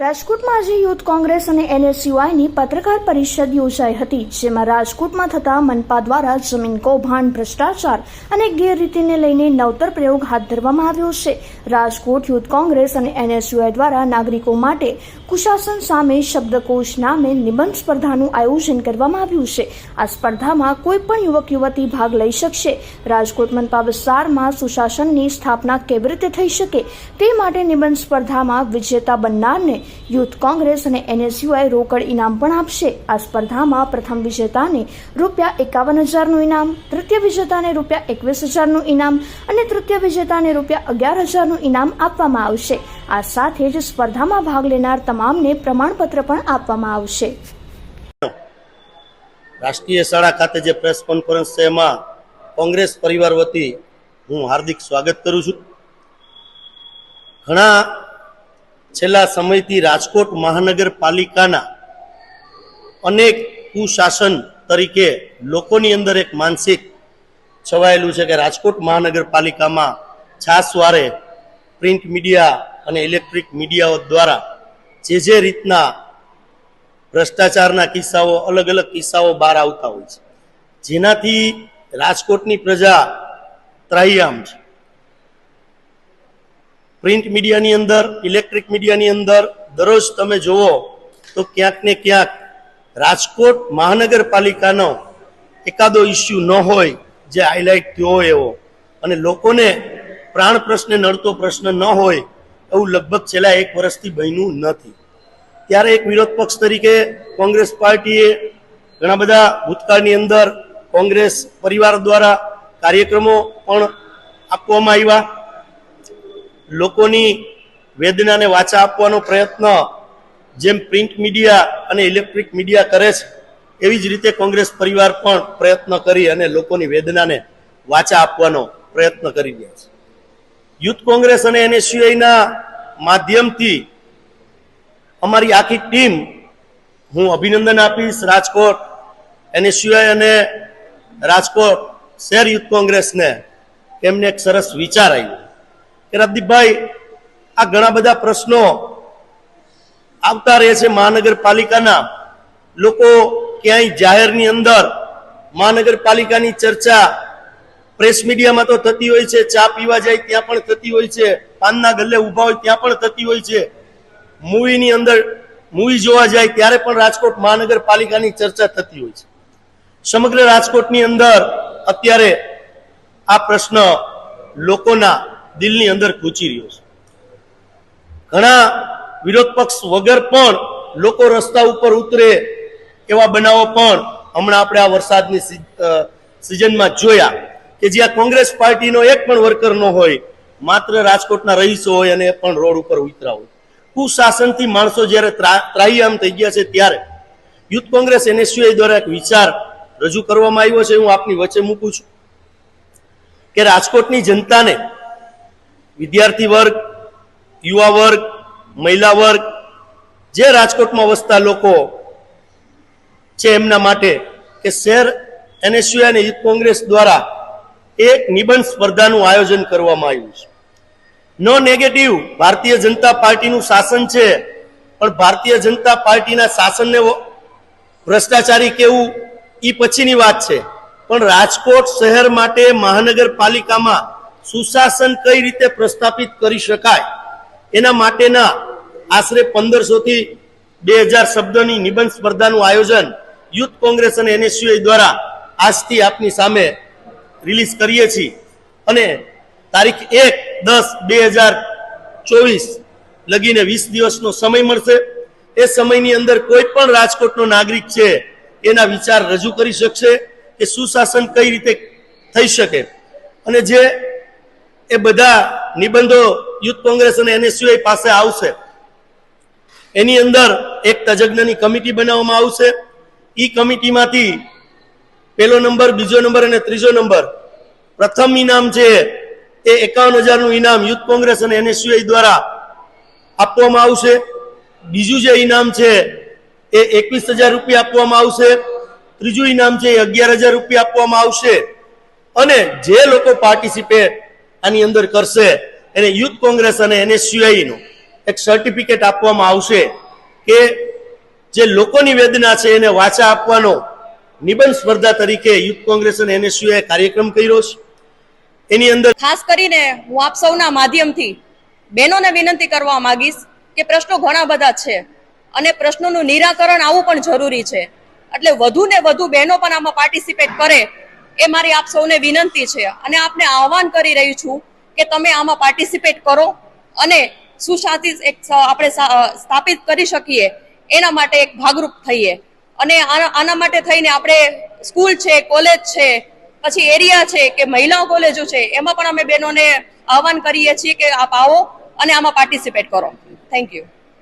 રાજકોટમાં આજે યુથ કોંગ્રેસ અને એનએસયુઆઈની પત્રકાર પરિષદ યોજાઈ હતી, જેમાં રાજકોટમાં થતા મનપા દ્વારા જમીન કૌભાંડ, ભ્રષ્ટાચાર અને ગેરરીતિને લઈને નવતર પ્રયોગ હાથ ધરવામાં આવ્યો છે. રાજકોટ યુથ કોંગ્રેસ અને એનએસયુઆઈ દ્વારા નાગરિકો માટે કુશાસન સામે શબ્દકોશ નામે નિબંધ સ્પર્ધાનું આયોજન કરવામાં આવ્યું છે. આ સ્પર્ધામાં કોઈ પણ યુવક, યુવતી ભાગ લઈ શકશે. રાજકોટ મનપા વિસ્તારમાં સુશાસનની સ્થાપના કેવી રીતે થઈ શકે તે માટે નિબંધ સ્પર્ધામાં વિજેતા બનનારને યુથ કોંગ્રેસ અને એનએસયુઆઈ રોકડ ઇનામ પણ આપશે. આ સ્પર્ધામાં પ્રથમ વિજેતાને રૂપિયા એકાવન હજારનું ઇનામ, તૃતીય વિજેતાને રૂપિયા એકવીસ હજારનું ઇનામ અને તૃતીય વિજેતાને રૂપિયા અગિયાર હજારનું ઇનામ આપવામાં આવશે. આ સાથે જ સ્પર્ધામાં ભાગ લેનાર તમામને પ્રમાણપત્ર પણ આપવામાં આવશે. રાષ્ટ્રીય શાળા ખાતે જે પ્રેસ કોન્ફરન્સ છે, એમાં કોંગ્રેસ પરિવાર વતી હું હાર્દિક સ્વાગત કરું છું. ઘણા છેલ્લા સમયથી રાજકોટ મહાનગરપાલિકાના અનેક કુશાસન તરીકે લોકોની અંદર એક માનસિક છવાયેલું છે કે રાજકોટ મહાનગરપાલિકામાં છાસવારે પ્રિન્ટ મીડિયા અને ઇલેક્ટ્રિક મીડિયાઓ દ્વારા જે જે રીતના ભ્રષ્ટાચારના કિસ્સાઓ અલગ અલગ કિસ્સાઓ બહાર આવતા હોય છે. જેનાથી રાજકોટની પ્રજા ત્રાહ્યામ છે. પ્રિન્ટ મીડિયાની અંદર, ઇલેક્ટ્રિક મીડિયાની અંદર, દરરોજ તમે જુઓ તો ક્યાંક ને ક્યાંક રાજકોટ મહાનગરપાલિકાનો એકાદો ઇસ્યુ ન હોય જે હાઇલાઇટ થયો એવો. અને લોકોને પ્રાણ પ્રશ્ને નડતો પ્રશ્ન ન હોય એવું લગભગ છેલ્લા એક વર્ષથી બન્યું નથી. ત્યારે એક વિરોધ પક્ષ તરીકે કોંગ્રેસ પાર્ટીએ ઘણા બધા ભૂતકાળની અંદર કોંગ્રેસ પરિવાર દ્વારા કાર્યક્રમો પણ આપવામાં આવ્યા. લોકોની વેદનાને વાચા આપવાનો પ્રયત્ન જેમ પ્રિન્ટ મીડિયા અને ઇલેક્ટ્રિક મીડિયા કરે છે, એવી જ રીતે કોંગ્રેસ પરિવાર પણ પ્રયત્ન કરી અને લોકોની વેદનાને વાચા આપવાનો પ્રયત્ન કરી રહ્યા છે. યુથ કોંગ્રેસ અને એનએસયુઆઈના માધ્યમથી અમારી આખી ટીમ હું અભિનંદન આપીશ રાજકોટ એનએસયુઆઈ અને રાજકોટ શહેર યુથ કોંગ્રેસને એમને એક સરસ વિચાર આવ્યો. કે રદીપભાઈ આ ઘણા બધા પ્રશ્નો આવતા રહે છે મહાનગરપાલિકાના. લોકો ક્યાંય જાહેરની અંદર મહાનગરપાલિકાની ચર્ચા, પ્રેસ મીડિયામાં તો થતી હોય છે, ચા પીવા જાય ત્યાં પણ થતી હોય છે, પાનના ગલ્લે ઊભા હોય ત્યાં પણ થતી હોય છે. મૂવીની અંદર મૂવી જોવા જાય ત્યારે પણ રાજકોટ મહાનગરપાલિકાની ચર્ચા થતી હોય છે. સમગ્ર રાજકોટની અંદર અત્યારે આ પ્રશ્ન લોકોના દિલની અંદર ખૂચી રહ્યો છે. ઘણા વિરોધ પક્ષ વગર પણ લોકો રસ્તા ઉપર ઉતરે એવા બનાવો પણ હમણાં આપણે આ વરસાદની સિઝનમાં જોયા કે જ્યાં કોંગ્રેસ પાર્ટીનો એક પણ વર્કર ન હોય, માત્ર રાજકોટના રહીશો હોય અને પણ રોડ ઉપર ઉતરા હોય. કુશાસનથી માણસો જ્યારે ત્રા- થઈ ગયા છે ત્યારે યુથ કોંગ્રેસ એનએસયુઆઈ દ્વારા એક વિચાર રજૂ કરવામાં આવ્યો છે. હું આપની વચ્ચે મૂકું છું કે રાજકોટની જનતાને વિદ્યાર્થી વર્ગ, યુવા વર્ગ, મહિલા વર્ગ, જે રાજકોટમાં વસતા લોકો છે એમના માટે કે શહેર એનએસયુ અને યુથ કોંગ્રેસ દ્વારા એક નિબંધ સ્પર્ધાનું આયોજન કરવામાં આવ્યું છે. નો નેગેટિવ ભારતીય જનતા પાર્ટીનું શાસન છે, પણ ભારતીય જનતા પાર્ટીના શાસનને ભ્રષ્ટાચારી કેવું એ પછીની વાત છે. પણ રાજકોટ શહેર માટે મહાનગરપાલિકામાં સુશાસન કઈ રીતે પ્રસ્થાપિત કરી શકાય? એના માટેના આશરે પંદરસો થી બે હજાર શબ્દોની નિબંધ સ્પર્ધાનું આયોજન યુથ કોંગ્રેસ અને એનએસયુઆઈ દ્વારા આજથી આપની સામે રિલીઝ કરીએ છીએ. અને તારીખ એક દસ બે હજાર ચોવીસ લગીને વીસ દિવસનો સમય મળશે. એ સમયની અંદર કોઈ પણ રાજકોટનો નાગરિક છે એના વિચાર રજૂ કરી શકશે કે સુશાસન કઈ રીતે થઈ શકે. અને જે એ બધા નિબંધો યુથ કોંગ્રેસ અને એનએસયુઆઈ પાસે આવશે. એની અંદર એક તજજ્ઞની કમિટી બનાવવામાં આવશે. ઈ કમિટીમાંથી પહેલો નંબર, બીજો નંબર અને ત્રીજો નંબર. પ્રથમ ઇનામ છે એ એકાવન હજારનું ઇનામ યુથ કોંગ્રેસ અને એનએસયુઆઈ દ્વારા આપવામાં આવશે. બીજું જે ઇનામ છે એ એકવીસ હજાર રૂપિયા આપવામાં આવશે. ત્રીજું ઇનામ છે એ અગિયાર હજાર રૂપિયા આપવામાં આવશે. અને જે લોકો પાર્ટિસિપેટ આની અંદર કરશે એને યુથ કોંગ્રેસ અને એનએસયુઆઈ નો એક સર્ટિફિકેટ આપવામાં આવશે કે જે લોકોની વેદના છે એને વાચા આપવાનો નિબંધ સ્પર્ધા તરીકે યુથ કોંગ્રેસ અને એનએસયુઆઈ કાર્યક્રમ કર્યો છે. એની અંદર ખાસ કરીને હું આપ સૌના માધ્યમથી બહેનોને વિનંતી કરવા માંગીશ કે પ્રશ્નો ઘણા બધા છે અને પ્રશ્નોનું નિરાકરણ આવવું પણ જરૂરી છે. એટલે વધુ ને વધુ બહેનો પણ આમાં પાર્ટિસિપેટ કરે એ મારી આપ સૌને વિનંતી છે અને આપને આહવાન કરી રહી છું કે તમે આમાં પાર્ટિસિપેટ કરો અને સુશાંતિ એક આપણે સ્થાપિત કરી શકીએ, એના માટે એક ભાગરૂપ થઈએ. અને આના માટે થઈને આપણે સ્કૂલ છે, કોલેજ છે, પછી એરિયા છે કે મહિલાઓ કોલેજો છે, એમાં પણ અમે બહેનોને આહવાન કરીએ છીએ કે આપ આવો અને આમાં પાર્ટિસિપેટ કરો. Thank you